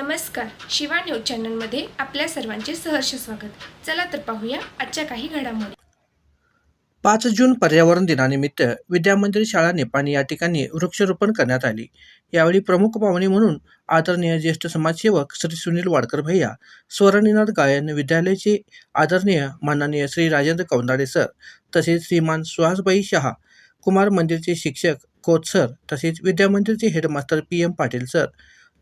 Shiva news चॅनलमध्ये आपल्या सर्वांचे सहर्ष स्वागत. चला तर पाहूया आजच्या काही घडामोडी. पाच जून पर्यावरण दिनानिमित्त विद्यामंदिर शाळा निपाणी या ठिकाणी वृक्षारोपण करण्यात आली. यावेळी प्रमुख पाहुणे म्हणून आदरणीय ज्येष्ठ समाजसेवक श्री सुनील वाडकर भैया स्वरनिनाद गायन विद्यालयाचे आदरणीय माननीय श्री राजेंद्र कौंदाडे सर तसेच श्रीमान सुहासबाई शहा कुमार मंदिरचे शिक्षक कोच सर तसेच विद्यामंदिरचे headmaster P M Patil sir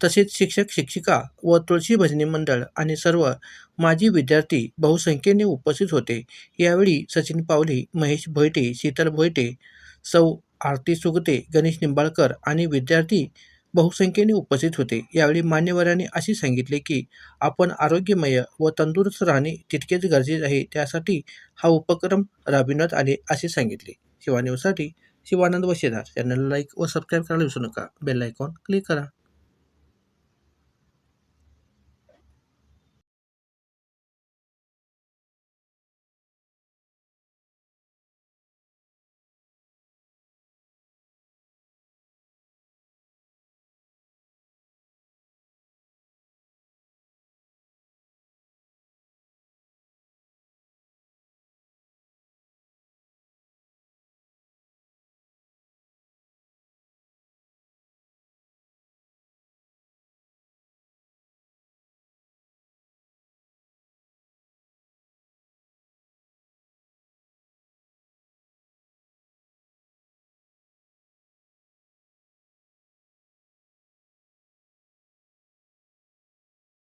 तसेच शिक्षक शिक्षिका व तुळशी भजनी मंडळ आणि सर्व माजी विद्यार्थी बहुसंख्येने उपस्थित होते. यावेळी सचिन पावले महेश भोयटे शीतल भोयटे सौ आरती सुगते गणेश निंबाळकर आणि विद्यार्थी बहुसंख्येने उपस्थित होते. यावेळी मान्यवरांनी असे सांगितले की आपण आरोग्यमय व तंदुरुस्त राहणे तितकेच गरजेचे आहे. त्यासाठी हा उपक्रम राबविण्यात आले असे सांगितले. शिवानेवसाठी शिवानंद वशेदार चॅनलला लाईक व सबस्क्राईब करायला विसरू नका. बेल आयकॉन क्लिक करा.